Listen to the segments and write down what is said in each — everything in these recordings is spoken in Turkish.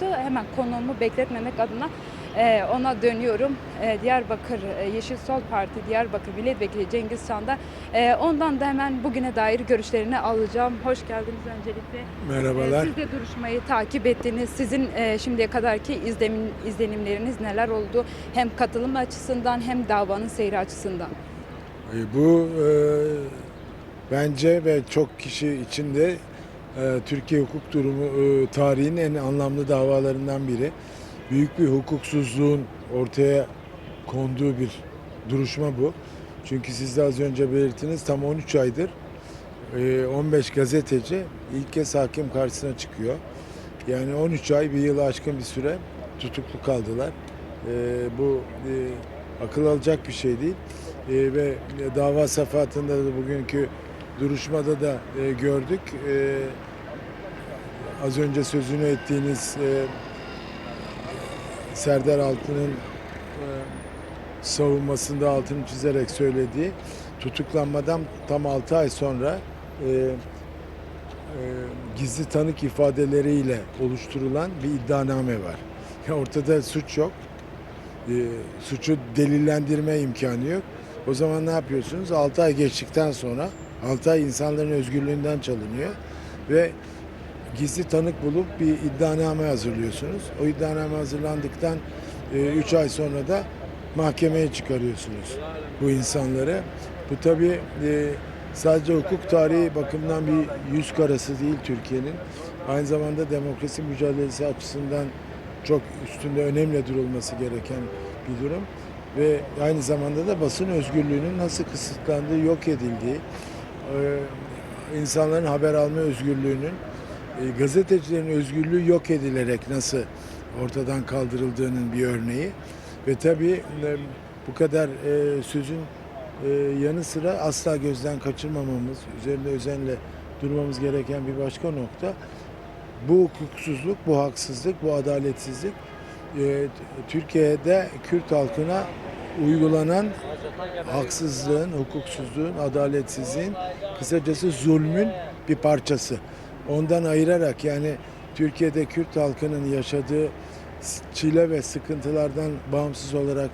konuştu. Hemen konuğumu bekletmemek adına e, ona dönüyorum. E, Diyarbakır e, Yeşil Sol Parti Diyarbakır Milletvekili Cengiz Çanda. E, ondan da hemen bugüne dair görüşlerini alacağım. Hoş geldiniz öncelikle. Merhabalar. E, Siz de duruşmayı takip ettiniz. Sizin e, şimdiye kadarki izlemin, izlenimleriniz neler oldu? Hem katılım açısından hem davanın seyri açısından. E, Bu e, bence ve çok kişi içinde e, Türkiye hukuk durumu e, tarihin en anlamlı davalarından biri. Büyük bir hukuksuzluğun ortaya konduğu bir duruşma bu. Çünkü siz de az önce belirttiniz tam 13 aydır e, 15 gazeteci ilk kez hakim karşısına çıkıyor. Yani 13 ay bir yılı aşkın bir süre tutuklu kaldılar. E, bu e, akıl alacak bir şey değil. E, ve dava safahatında da bugünkü duruşmada da e, gördük. E, az önce sözünü ettiğiniz e, Serdar Altın'ın e, savunmasında altını çizerek söylediği tutuklanmadan tam 6 ay sonra e, e, gizli tanık ifadeleriyle oluşturulan bir iddianame var. Ya ortada suç yok. E, suçu delillendirme imkanı yok. O zaman ne yapıyorsunuz? 6 ay geçtikten sonra 6 ay insanların özgürlüğünden çalınıyor ve gizli tanık bulup bir iddianame hazırlıyorsunuz. O iddianame hazırlandıktan 3 ay sonra da mahkemeye çıkarıyorsunuz bu insanları. Bu tabii e, sadece hukuk tarihi bakımından bir yüz karası değil Türkiye'nin. Aynı zamanda demokrasi mücadelesi açısından çok üstünde önemli durulması gereken bir durum. Ve aynı zamanda da basın özgürlüğünün nasıl kısıtlandığı, yok edildiği, e, insanların haber alma özgürlüğünün, e, gazetecilerin özgürlüğü yok edilerek nasıl ortadan kaldırıldığının bir örneği. Ve tabii e, bu kadar e, sözün yanı sıra asla gözden kaçırmamamız, üzerinde özenle durmamız gereken bir başka nokta bu hukuksuzluk, bu haksızlık, bu adaletsizlik Türkiye'de Kürt halkına uygulanan haksızlığın, hukuksuzluğun, adaletsizliğin, kısacası zulmün bir parçası. Ondan ayırarak yani Türkiye'de Kürt halkının yaşadığı çile ve sıkıntılardan bağımsız olarak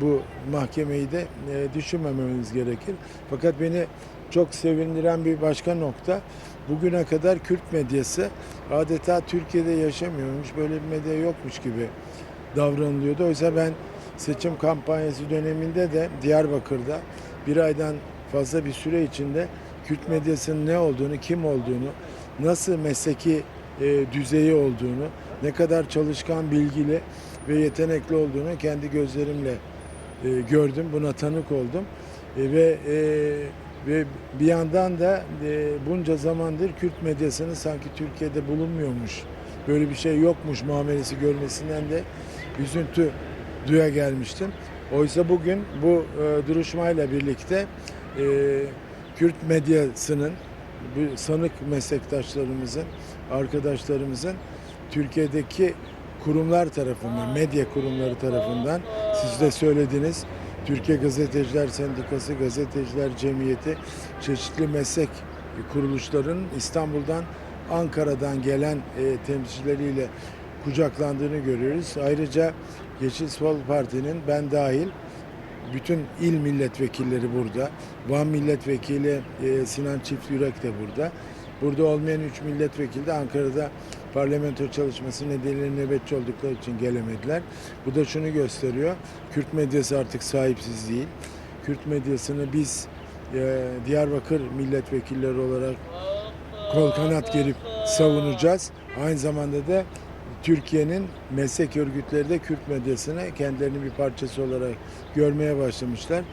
bu mahkemeyi de e, düşünmememiz gerekir. Fakat beni çok sevindiren bir başka nokta bugüne kadar Kürt medyası adeta Türkiye'de yaşamıyormuş, böyle bir medya yokmuş gibi davranılıyordu. Oysa ben seçim kampanyası döneminde de Diyarbakır'da bir aydan fazla bir süre içinde Kürt medyasının ne olduğunu, kim olduğunu, nasıl mesleki e, düzeyi olduğunu, ne kadar çalışkan, bilgili ve yetenekli olduğunu kendi gözlerimle e, gördüm, buna tanık oldum. E, ve e, ve bir yandan da e, bunca zamandır Kürt medyasının sanki Türkiye'de bulunmuyormuş, böyle bir şey yokmuş muamelesi görmesinden de üzüntü duya gelmiştim. Oysa bugün bu e, duruşmayla birlikte e, Kürt medyasının, sanık meslektaşlarımızın, arkadaşlarımızın Türkiye'deki kurumlar tarafından, medya kurumları tarafından siz de söylediniz. Türkiye Gazeteciler Sendikası, Gazeteciler Cemiyeti, çeşitli meslek kuruluşların İstanbul'dan, Ankara'dan gelen e, temsilcileriyle kucaklandığını görüyoruz. Ayrıca Yeşil Sol Parti'nin ben dahil bütün il milletvekilleri burada. Van milletvekili e, Sinan Çift Yürek de burada. Burada olmayan üç milletvekili de Ankara'da parlamento çalışması nedeniyle nöbetçi oldukları için gelemediler. Bu da şunu gösteriyor. Kürt medyası artık sahipsiz değil. Kürt medyasını biz e, Diyarbakır milletvekilleri olarak kol kanat gerip savunacağız. Aynı zamanda da Türkiye'nin meslek örgütleri de Kürt medyasını kendilerinin bir parçası olarak görmeye başlamışlar.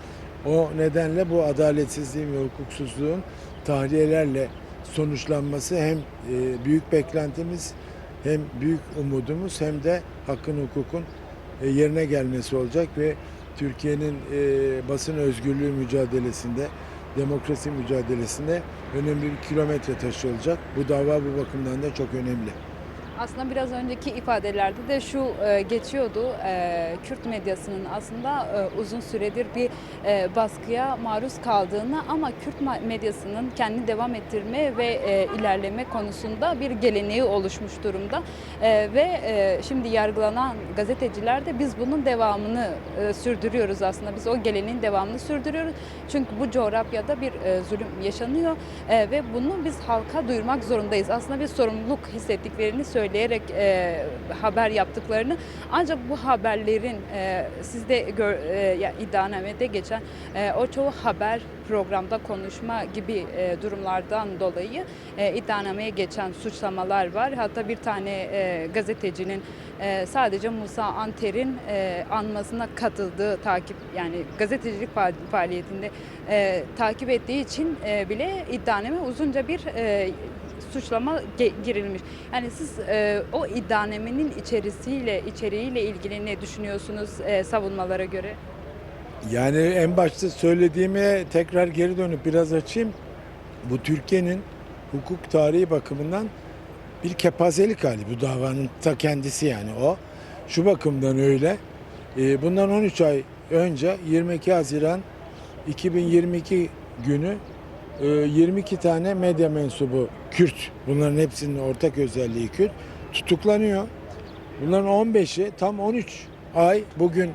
O nedenle bu adaletsizliğin ve hukuksuzluğun tahliyelerle sonuçlanması hem e, büyük beklentimiz hem büyük umudumuz hem de hakkın hukukun e, yerine gelmesi olacak ve Türkiye'nin e, basın özgürlüğü mücadelesinde, demokrasi mücadelesinde önemli bir kilometre taşı olacak. Bu dava bu bakımdan da çok önemli. Aslında biraz önceki ifadelerde de şu e, geçiyordu. E, Kürt medyasının aslında e, uzun süredir bir e, baskıya maruz kaldığını ama Kürt medyasının kendini devam ettirme ve e, ilerleme konusunda bir geleneği oluşmuş durumda. E, ve e, şimdi yargılanan gazeteciler de biz bunun devamını e, sürdürüyoruz aslında. Biz o geleneğin devamını sürdürüyoruz. Çünkü bu coğrafyada bir e, zulüm yaşanıyor e, ve bunu biz halka duyurmak zorundayız. Aslında bir sorumluluk hissettiklerini söyleyerek e, haber yaptıklarını ancak bu haberlerin e, sizde e, iddianamede geçen e, o çoğu haber programda konuşma gibi e, durumlardan dolayı e, iddianameye geçen suçlamalar var. Hatta bir tane e, gazetecinin e, sadece Musa Anter'in e, anmasına katıldığı takip yani gazetecilik faal- faaliyetinde e, takip ettiği için e, bile iddianame uzunca bir e, suçlama girilmiş. Yani siz e, o iddianamenin içerisiyle içeriğiyle ilgili ne düşünüyorsunuz e, savunmalara göre? Yani en başta söylediğime tekrar geri dönüp biraz açayım. Bu Türkiye'nin hukuk tarihi bakımından bir kepazelik hali bu davanın ta kendisi yani o. Şu bakımdan öyle. Ee, Bundan 13 ay önce 22 Haziran 2022 günü e, 22 tane medya mensubu Kürt, bunların hepsinin ortak özelliği Kürt, tutuklanıyor. Bunların 15'i tam 13 ay bugün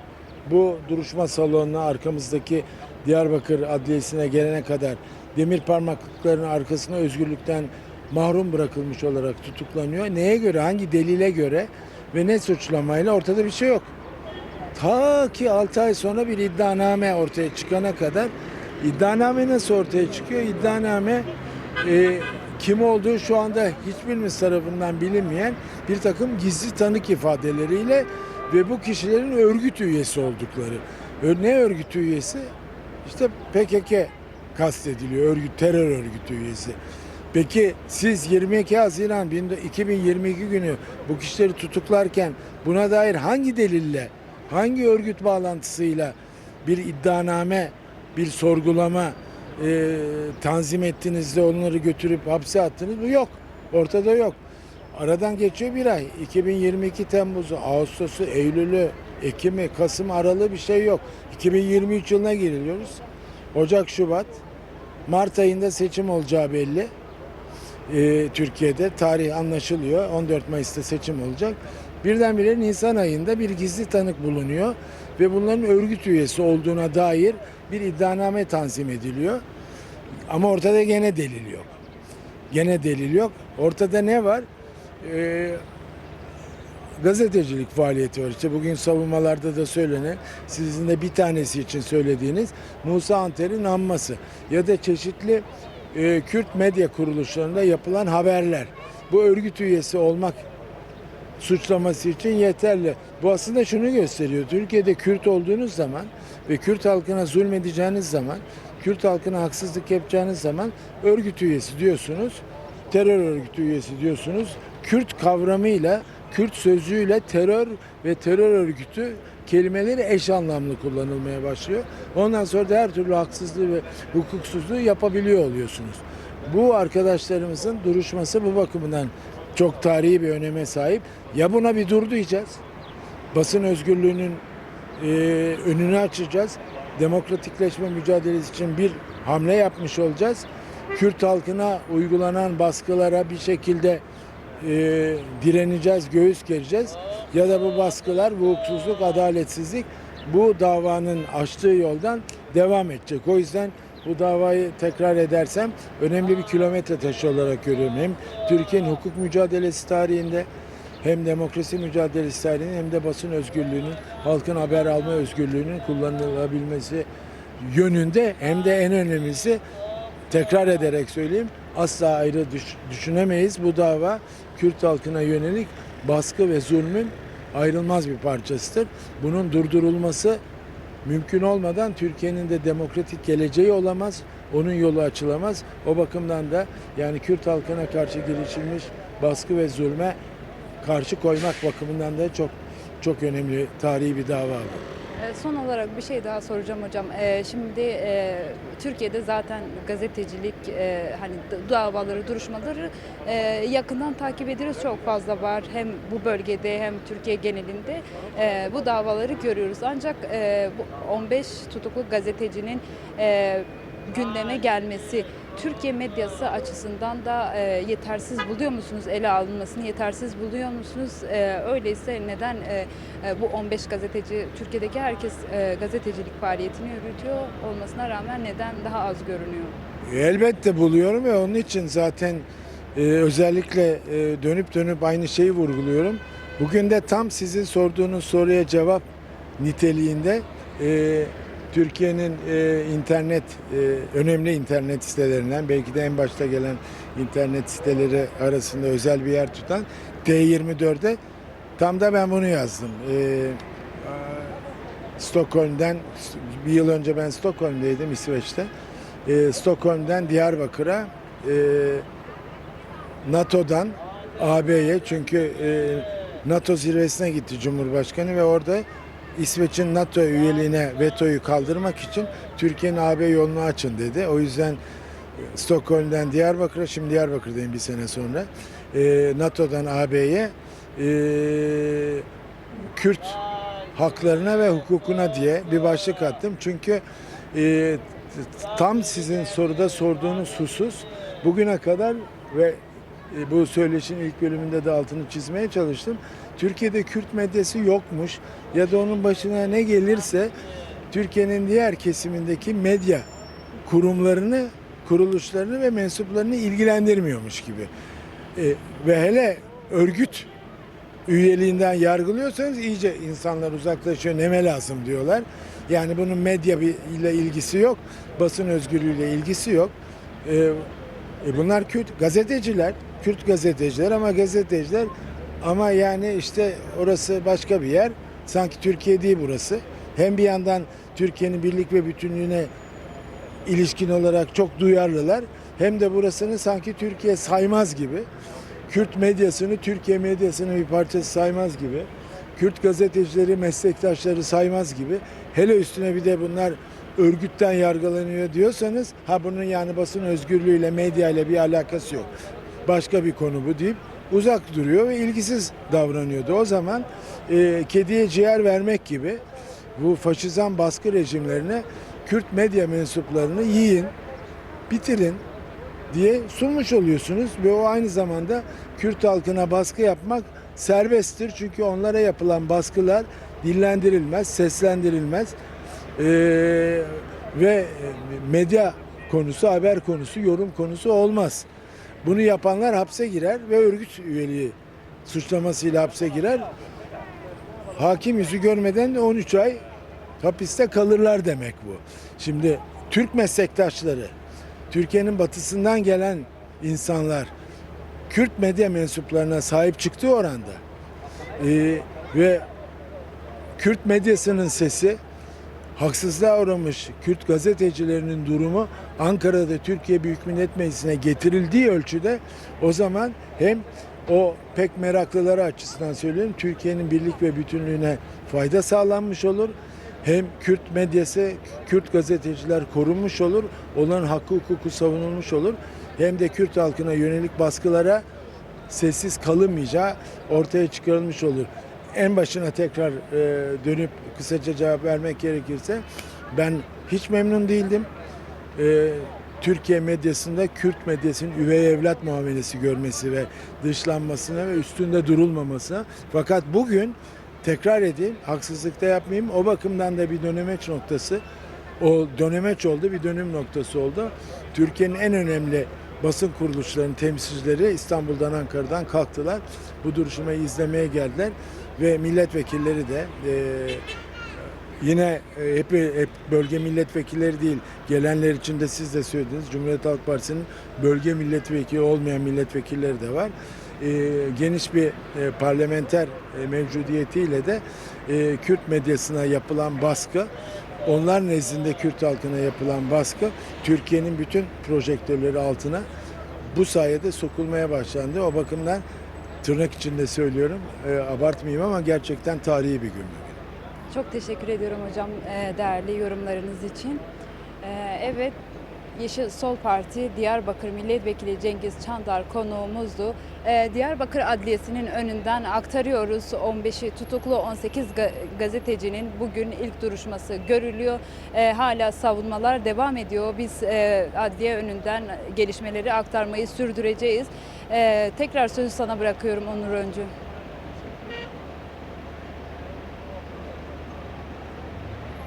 bu duruşma salonuna arkamızdaki Diyarbakır Adliyesi'ne gelene kadar demir parmaklıkların arkasına özgürlükten mahrum bırakılmış olarak tutuklanıyor. Neye göre, hangi delile göre ve ne suçlamayla ortada bir şey yok. Ta ki 6 ay sonra bir iddianame ortaya çıkana kadar iddianame nasıl ortaya çıkıyor? İddianame e, kim olduğu şu anda hiçbirimiz tarafından bilinmeyen bir takım gizli tanık ifadeleriyle ve bu kişilerin örgüt üyesi oldukları. Ne örgüt üyesi? İşte PKK kastediliyor. Örgüt, terör örgütü üyesi. Peki siz 22 Haziran 2022 günü bu kişileri tutuklarken buna dair hangi delille, hangi örgüt bağlantısıyla bir iddianame, bir sorgulama e, tanzim ettiniz de onları götürüp hapse attınız mı? Yok. Ortada yok. Aradan geçiyor bir ay. 2022 Temmuz'u, Ağustos'u, Eylül'ü, Ekim'i, Kasım aralığı bir şey yok. 2023 yılına giriliyoruz. Ocak, Şubat, Mart ayında seçim olacağı belli. Ee, Türkiye'de tarih anlaşılıyor. 14 Mayıs'ta seçim olacak. Birdenbire Nisan ayında bir gizli tanık bulunuyor ve bunların örgüt üyesi olduğuna dair bir iddianame tanzim ediliyor. Ama ortada gene delil yok. Gene delil yok. Ortada ne var? Ee, gazetecilik faaliyeti var. İşte bugün savunmalarda da söylenen, sizin de bir tanesi için söylediğiniz Musa Anter'in anması ya da çeşitli e, Kürt medya kuruluşlarında yapılan haberler. Bu örgüt üyesi olmak suçlaması için yeterli. Bu aslında şunu gösteriyor. Türkiye'de Kürt olduğunuz zaman ve Kürt halkına zulmedeceğiniz zaman, Kürt halkına haksızlık yapacağınız zaman örgüt üyesi diyorsunuz. Terör örgütü üyesi diyorsunuz. Kürt kavramıyla, Kürt sözcüğüyle terör ve terör örgütü kelimeleri eş anlamlı kullanılmaya başlıyor. Ondan sonra da her türlü haksızlığı ve hukuksuzluğu yapabiliyor oluyorsunuz. Bu arkadaşlarımızın duruşması bu bakımdan çok tarihi bir öneme sahip. Ya buna bir dur diyeceğiz. Basın özgürlüğünün e, önünü açacağız. Demokratikleşme mücadelesi için bir hamle yapmış olacağız. Kürt halkına uygulanan baskılara bir şekilde e, direneceğiz, göğüs gereceğiz. Ya da bu baskılar, bu hukuksuzluk, adaletsizlik bu davanın açtığı yoldan devam edecek. O yüzden bu davayı tekrar edersem önemli bir kilometre taşı olarak görüyorum. Hem Türkiye'nin hukuk mücadelesi tarihinde hem demokrasi mücadelesi tarihinde hem de basın özgürlüğünün, halkın haber alma özgürlüğünün kullanılabilmesi yönünde hem de en önemlisi tekrar ederek söyleyeyim asla ayrı düş- düşünemeyiz. Bu dava Kürt halkına yönelik baskı ve zulmün ayrılmaz bir parçasıdır. Bunun durdurulması mümkün olmadan Türkiye'nin de demokratik geleceği olamaz. Onun yolu açılamaz. O bakımdan da yani Kürt halkına karşı girişilmiş baskı ve zulme karşı koymak bakımından da çok çok önemli tarihi bir dava bu. E, Son olarak bir şey daha soracağım hocam. E, Şimdi e, Türkiye'de zaten gazetecilik e, hani davaları, duruşmaları e, yakından takip ediyoruz. Çok fazla var. Hem bu bölgede hem Türkiye genelinde bu davaları görüyoruz. Ancak bu 15 tutuklu gazetecinin gündeme gelmesi Türkiye medyası açısından da e, yetersiz buluyor musunuz? Ele alınmasını yetersiz buluyor musunuz? E, öyleyse neden e, e, bu 15 gazeteci, Türkiye'deki herkes e, gazetecilik faaliyetini yürütüyor olmasına rağmen neden daha az görünüyor? Elbette buluyorum ve onun için zaten e, özellikle e, dönüp dönüp aynı şeyi vurguluyorum. Bugün de tam sizin sorduğunuz soruya cevap niteliğinde e, Türkiye'nin e, internet e, önemli internet sitelerinden belki de en başta gelen internet siteleri arasında özel bir yer tutan T24'de tam da ben bunu yazdım. E, Stockholm'den bir yıl önce ben Stockholm'deydim İsveç'te. E, Stockholm'den Diyarbakır'a e, NATO'dan AB'ye çünkü e, NATO zirvesine gitti Cumhurbaşkanı ve orada İsveç'in NATO üyeliğine vetoyu kaldırmak için Türkiye'nin AB yolunu açın dedi. O yüzden Stockholm'den Diyarbakır'a, şimdi Diyarbakır'dayım bir sene sonra. E, NATO'dan AB'ye e, Kürt haklarına ve hukukuna diye bir başlık attım. Çünkü e, tam sizin soruda sorduğunuz husus bugüne kadar ve e, bu söyleşinin ilk bölümünde de altını çizmeye çalıştım. Türkiye'de Kürt medyası yokmuş ya da onun başına ne gelirse Türkiye'nin diğer kesimindeki medya kurumlarını, kuruluşlarını ve mensuplarını ilgilendirmiyormuş gibi. E, ve hele örgüt üyeliğinden yargılıyorsanız iyice insanlar uzaklaşıyor neme lazım diyorlar. Yani bunun medya ile ilgisi yok, basın özgürlüğüyle ilgisi yok. Ee, e bunlar Kürt gazeteciler, Kürt gazeteciler ama gazeteciler ama yani işte orası başka bir yer. Sanki Türkiye değil burası. Hem bir yandan Türkiye'nin birlik ve bütünlüğüne ilişkin olarak çok duyarlılar. Hem de burasını sanki Türkiye saymaz gibi. Kürt medyasını Türkiye medyasının bir parçası saymaz gibi. Kürt gazetecileri meslektaşları saymaz gibi. Hele üstüne bir de bunlar örgütten yargılanıyor diyorsanız ha bunun yani basın özgürlüğüyle medya ile bir alakası yok. Başka bir konu bu deyip uzak duruyor ve ilgisiz davranıyordu. O zaman e, kediye ciğer vermek gibi bu faşizan baskı rejimlerine Kürt medya mensuplarını yiyin, bitirin diye sunmuş oluyorsunuz ve o aynı zamanda Kürt halkına baskı yapmak serbesttir. Çünkü onlara yapılan baskılar dillendirilmez, seslendirilmez Ee, ve medya konusu, haber konusu, yorum konusu olmaz. Bunu yapanlar hapse girer ve örgüt üyeliği suçlamasıyla hapse girer. Hakim yüzü görmeden de 13 ay hapiste kalırlar demek bu. Şimdi Türk meslektaşları, Türkiye'nin batısından gelen insanlar Kürt medya mensuplarına sahip çıktığı oranda Ee, ve Kürt medyasının sesi haksızlığa uğramış Kürt gazetecilerinin durumu Ankara'da Türkiye Büyük Millet Meclisi'ne getirildiği ölçüde o zaman hem o pek meraklıları açısından söylüyorum Türkiye'nin birlik ve bütünlüğüne fayda sağlanmış olur. Hem Kürt medyası, Kürt gazeteciler korunmuş olur, onların hakkı hukuku savunulmuş olur. Hem de Kürt halkına yönelik baskılara sessiz kalınmayacağı ortaya çıkarılmış olur. En başına tekrar e, dönüp kısaca cevap vermek gerekirse ben hiç memnun değildim. E, Türkiye medyasında Kürt medyasının üvey evlat muamelesi görmesi ve dışlanmasına ve üstünde durulmamasına. Fakat bugün tekrar edeyim, haksızlıkta yapmayayım. O bakımdan da bir dönemeç noktası. O dönemeç oldu, bir dönüm noktası oldu. Türkiye'nin en önemli basın kuruluşlarının temsilcileri İstanbul'dan, Ankara'dan kalktılar. Bu duruşmayı izlemeye geldiler ve milletvekilleri de e, yine e, hep, hep bölge milletvekilleri değil, gelenler için de siz de söylediniz. Cumhuriyet Halk Partisi'nin bölge milletvekili olmayan milletvekilleri de var. E, geniş bir e, parlamenter e, mevcudiyetiyle de e, Kürt medyasına yapılan baskı, onlar nezdinde Kürt halkına yapılan baskı Türkiye'nin bütün projektörleri altına bu sayede sokulmaya başlandı. O bakımdan tırnak içinde söylüyorum, e, abartmayayım ama gerçekten tarihi bir gün bugün. Çok teşekkür ediyorum hocam e, değerli yorumlarınız için. E, Evet, Yeşil Sol Parti Diyarbakır Milletvekili Cengiz Çandar konuğumuzdu. E, Diyarbakır Adliyesi'nin önünden aktarıyoruz. 15'i tutuklu 18 ga- gazetecinin bugün ilk duruşması görülüyor. E, Hala savunmalar devam ediyor. Biz e, adliye önünden gelişmeleri aktarmayı sürdüreceğiz. E, Tekrar sözü sana bırakıyorum Onur Öncü.